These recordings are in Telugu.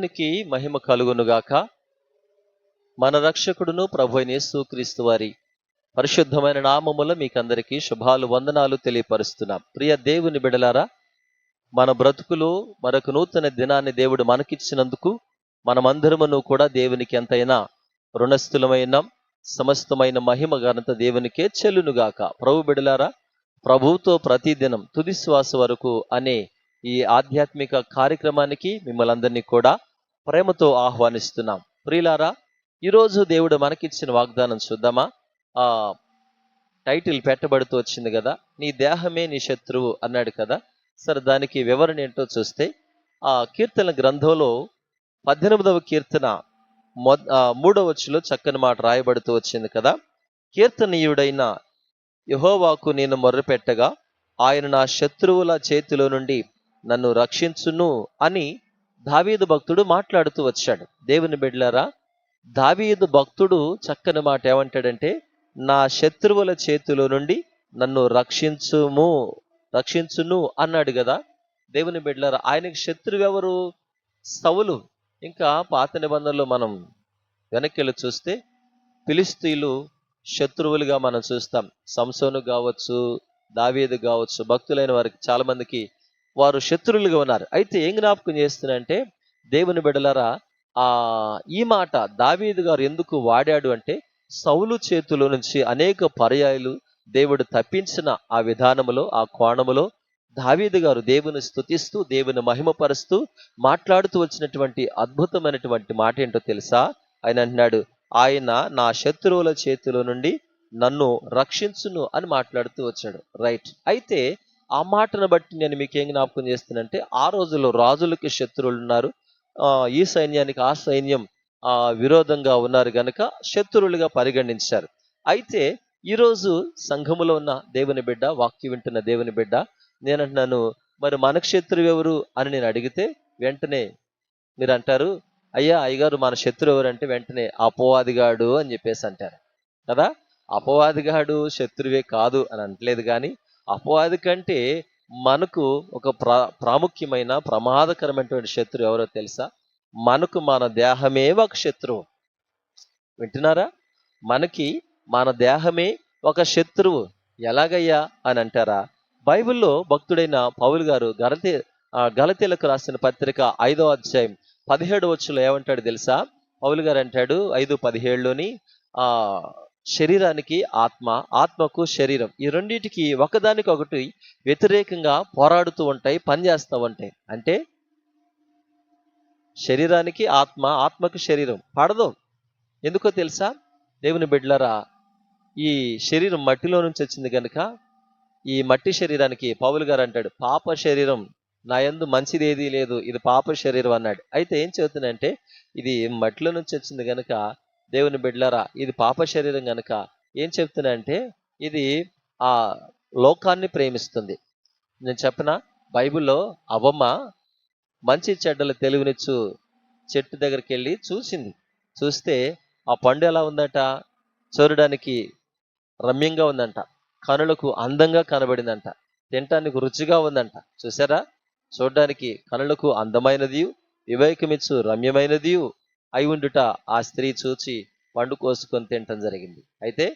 దేవునికి మహిమ కలుగునుగాక. మన రక్షకుడును ప్రభు అయిన వారి పరిశుద్ధమైన నామముల మీకందరికీ శుభాలు వందనాలు తెలియపరుస్తున్నాం. ప్రియ దేవుని బిడలారా మన బ్రతుకులు మరొక నూతన దినాన్ని దేవుడు మనకిచ్చినందుకు మనమందరమును కూడా దేవునికి ఎంతైనా రుణస్థులమైన సమస్తమైన మహిమ ఘనత దేవునికే చెల్లునుగాక. ప్రభు బిడలారా ప్రభువుతో ప్రతిదినం తుది శ్వాస వరకు అనే ఈ ఆధ్యాత్మిక కార్యక్రమానికి మిమ్మల్ని అందరినీ కూడా ప్రేమతో ఆహ్వానిస్తున్నాం. ప్రియులారా ఈరోజు దేవుడు మనకిచ్చిన వాగ్దానం చూద్దామా? ఆ టైటిల్ పెట్టబడుతూ వచ్చింది కదా నీ దేహమే నీ శత్రువు అన్నాడు కదా. సరే దానికి వివరణ ఏంటో చూస్తే ఆ కీర్తన గ్రంథంలో పద్దెనిమిదవ కీర్తన మొద మూడవచ్చులో చక్కని మాట రాయబడుతూ వచ్చింది కదా. కీర్తనీయుడైన యహోవాకు నేను మొర్రపెట్టగా ఆయన నా శత్రువుల చేతిలో నుండి నన్ను రక్షించును అని దావీదు భక్తుడు మాట్లాడుతూ వచ్చాడు. దేవుని బిడ్లారా దావీదు భక్తుడు చక్కని మాట ఏమంటాడంటే నా శత్రువుల చేతిలో నుండి నన్ను రక్షించుము రక్షించును అన్నాడు కదా. దేవుని బిడ్లారా ఆయనకి శత్రువు ఎవరు? సవులు ఇంకా పాత నిబంధనలు మనం వెనక్కి వెళ్ళి చూస్తే ఫిలిస్తీన్లు శత్రువులుగా మనం చూస్తాం. సంసోను కావచ్చు దావీదు కావచ్చు భక్తులైన వారికి చాలామందికి వారు శత్రువులుగా ఉన్నారు. అయితే ఏం జ్ఞాపకం చేస్తున్నారంటే దేవుని బిడలరా ఆ ఈ మాట దావీదు గారు ఎందుకు వాడాడు అంటే సౌలు చేతుల నుంచి అనేక పర్యాయాలు దేవుడు తప్పించిన ఆ విధానములో ఆ కోణములో దావీదు గారు దేవుని స్థుతిస్తూ దేవుని మహిమపరుస్తూ మాట్లాడుతూ వచ్చినటువంటి అద్భుతమైనటువంటి మాట ఏంటో తెలుసా? ఆయన అంటున్నాడు ఆయన నా శత్రువుల చేతిలో నుండి నన్ను రక్షించును అని మాట్లాడుతూ వచ్చాడు రైట్. అయితే ఆ మాటను బట్టి నేను మీకు ఏం జ్ఞాపకం చేస్తానంటే ఆ రోజుల్లో రాజులకి శత్రువులు ఉన్నారు. ఈ సైన్యానికి ఆ సైన్యం విరోధంగా ఉన్నారు గనక శత్రువులుగా పరిగణించారు. అయితే ఈరోజు సంఘములో ఉన్న దేవుని బిడ్డ వాక్య వింటున్న దేవుని బిడ్డ నేనంటున్నాను మరి మన శత్రువు ఎవరు? అని నేను అడిగితే వెంటనే మీరు అంటారు అయ్యా అయ్యగారు మన శత్రువు ఎవరంటే వెంటనే అపవాదిగాడు అని చెప్పేసి అంటారు. కదా? అపవాదిగాడు శత్రువే కాదు అని అనట్లేదు కానీ అపవాది కంటే మనకు ఒక ప్రా ప్రాముఖ్యమైన ప్రమాదకరమైనటువంటి శత్రువు ఎవరో తెలుసా? మనకు మన దేహమే ఒక శత్రువు. వింటున్నారా? మనకి మన దేహమే ఒక శత్రువు. ఎలాగయ్యా అని అంటారా? బైబిల్లో భక్తుడైన పౌలు గారు గలతి గలతీలకు రాసిన పత్రిక ఐదో అధ్యాయం పదిహేడు వచ్చులో ఏమంటాడు తెలుసా? పౌలు గారు అంటాడు ఐదు పదిహేడులోని శరీరానికి ఆత్మ ఆత్మకు శరీరం. ఈ రెండింటికి ఒకదానికొకటి వ్యతిరేకంగా పోరాడుతూ ఉంటాయి పనిచేస్తూ ఉంటాయి. అంటే శరీరానికి ఆత్మ ఆత్మకు శరీరం. పడదు. ఎందుకో తెలుసా? దేవుని బిడ్లరా ఈ శరీరం మట్టిలో నుంచి వచ్చింది కనుక ఈ మట్టి శరీరానికి పౌలు గారు అంటాడు పాప శరీరం నా ఎందు మంచిది ఏదీ లేదు ఇది పాప శరీరం అన్నాడు. అయితే ఏం చెబుతుందంటే ఇది మట్టిలో నుంచి వచ్చింది కనుక దేవుని బిడ్లరా ఇది పాప శరీరం కనుక ఏం చెప్తున్నా అంటే ఇది ఆ లోకాన్ని ప్రేమిస్తుంది. నేను చెప్పిన? బైబిల్లో అవమ్మ మంచి చెడ్డల తెలుగునిచ్చు చెట్టు దగ్గరికి వెళ్ళి చూసింది. చూస్తే ఆ పండు ఎలా ఉందట? చూడడానికి రమ్యంగా ఉందంట. కనులకు అందంగా కనబడిందంట. తినటానికి రుచిగా ఉందంట. చూసారా? చూడడానికి కనులకు అందమైనది వివేకమిచ్చు రమ్యమైనది అయి ఉండుట ఆ స్త్రీ చూచి పండు కోసుకొని తినటం జరిగింది. అయితే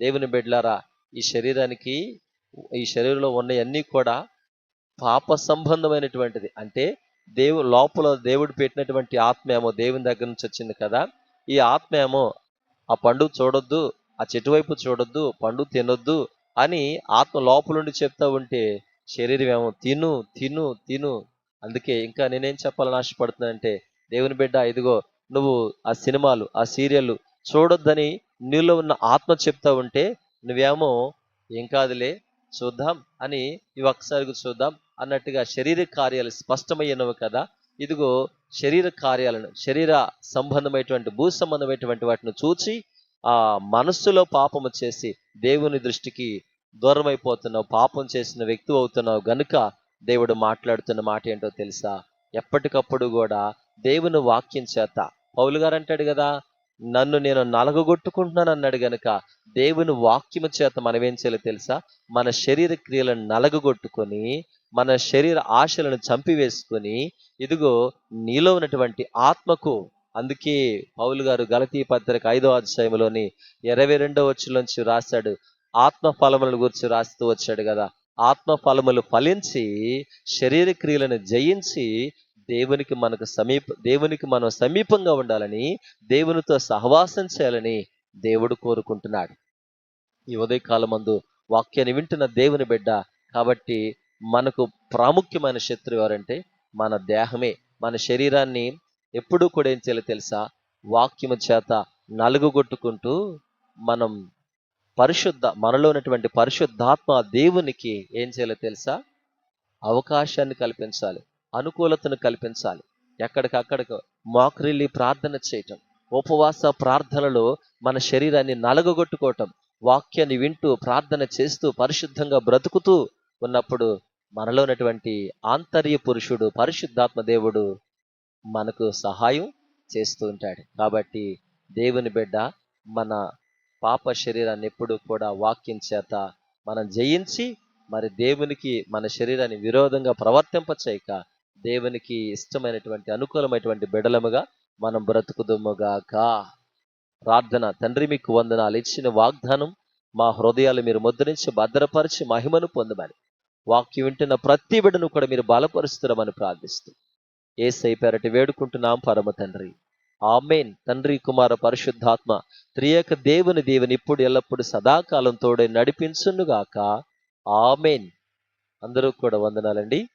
దేవుని బిడ్డలారా ఈ శరీరానికి ఈ శరీరంలో ఉన్నవన్నీ కూడా పాప సంబంధమైనటువంటిది. అంటే దేవు లోపల దేవుడు పెట్టినటువంటి ఆత్మ ఏమో దేవుని దగ్గర నుంచి వచ్చింది కదా ఈ ఆత్మ ఏమో ఆ పండు చూడొద్దు ఆ చెట్టు వైపు చూడొద్దు పండు తినొద్దు అని ఆత్మ లోపలుండి చెప్తా ఉంటే శరీరం ఏమో తిను తిను తిను. అందుకే ఇంకా నేనేం చెప్పాలని ఆశపడుతున్నానంటే దేవుని బిడ్డ ఇదిగో నువ్వు ఆ సినిమాలు ఆ సీరియల్ చూడొద్దని నీలో ఉన్న ఆత్మ చెప్తా ఉంటే నువ్వేమో ఏం కాదులే చూద్దాం అని ఇవి ఒకసారి చూద్దాం అన్నట్టుగా శరీర కార్యాలు స్పష్టమయ్యినవి కదా. ఇదిగో శరీర కార్యాలను శరీర సంబంధమైనటువంటి భూ సంబంధమైనటువంటి వాటిని చూచి ఆ మనస్సులో పాపము చేసి దేవుని దృష్టికి దూరమైపోతున్నావు పాపం చేసిన వ్యక్తి అవుతున్నావు గనుక దేవుడు మాట్లాడుతున్న మాట ఏంటో తెలుసా? ఎప్పటికప్పుడు కూడా దేవుని వాక్యం చేత పౌలు గారు అంటాడు కదా నన్ను నేను నలగగొట్టుకుంటున్నాను అన్నాడు గనుక దేవుని వాక్యము చేత మనం ఏం చేయాలో తెలుసా? మన శరీర క్రియలను నలగగొట్టుకొని మన శరీర ఆశలను చంపివేసుకొని ఇదిగో నీలో ఉన్నటువంటి ఆత్మకు అందుకే పౌలు గారు గలతీ పత్రిక ఐదో అధ్యాయంలోని ఇరవై రెండో వచ్చులోంచి రాశాడు. ఆత్మ ఫలములను గురించి రాస్తూ వచ్చాడు కదా. ఆత్మ ఫలములు ఫలించి శరీర క్రియలను జయించి దేవునికి మనకు సమీప దేవునికి మనం సమీపంగా ఉండాలని దేవునితో సహవాసం చేయాలని దేవుడు కోరుకుంటున్నాడు. ఈ ఉదయకాలం మందు వాక్యాన్ని వింటున్న దేవుని బిడ్డ కాబట్టి మనకు ప్రాముఖ్యమైన శత్రువు ఎవరంటే మన దేహమే. మన శరీరాన్ని ఎప్పుడూ కూడా ఏం చేయాలో తెలుసా? వాక్యము చేత నలుగుగొట్టుకుంటూ మనం పరిశుద్ధ మనలో ఉన్నటువంటి పరిశుద్ధాత్మ దేవునికి ఏం చేయాలో తెలుసా? అవకాశాన్ని కల్పించాలి. అనుకూలతను కల్పించాలి. ఎక్కడికక్కడికి మోకరిల్లి ప్రార్థన చేయటం ఉపవాస ప్రార్థనలో మన శరీరాన్ని నలగగొట్టుకోవటం వాక్యాన్ని వింటూ ప్రార్థన చేస్తూ పరిశుద్ధంగా బ్రతుకుతూ ఉన్నప్పుడు మనలో ఉన్నటువంటి ఆంతర్య పురుషుడు పరిశుద్ధాత్మ దేవుడు మనకు సహాయం చేస్తూ ఉంటాడు. కాబట్టి దేవుని బిడ్డ మన పాప శరీరాన్ని ఎప్పుడు కూడా వాక్యం చేత మనం జయించి మరి దేవునికి మన శరీరాన్ని విరోధంగా ప్రవర్తింపచేయక దేవునికి ఇష్టమైనటువంటి అనుకూలమైనటువంటి బిడలముగా మనం బ్రతుకుదుముగాక. ప్రార్థన. తండ్రి మీకు వందనాలు. ఇచ్చిన వాగ్దానం మా హృదయాలు మీరు ముద్రించి భద్రపరిచి మహిమను పొందమని. వాక్యం వింటున్న ప్రతి బిడను కూడా మీరు బలపరుస్తున్నామని ప్రార్థిస్తూ. ఏ పేరటి వేడుకుంటున్నాం పరమ తండ్రి. ఆమెన్. తండ్రి కుమార పరిశుద్ధాత్మ త్రియక దేవుని దేవుని ఇప్పుడు ఎల్లప్పుడు సదాకాలం తోడే నడిపించునుగాక. ఆమెన్. అందరూ కూడా వందనాలండి.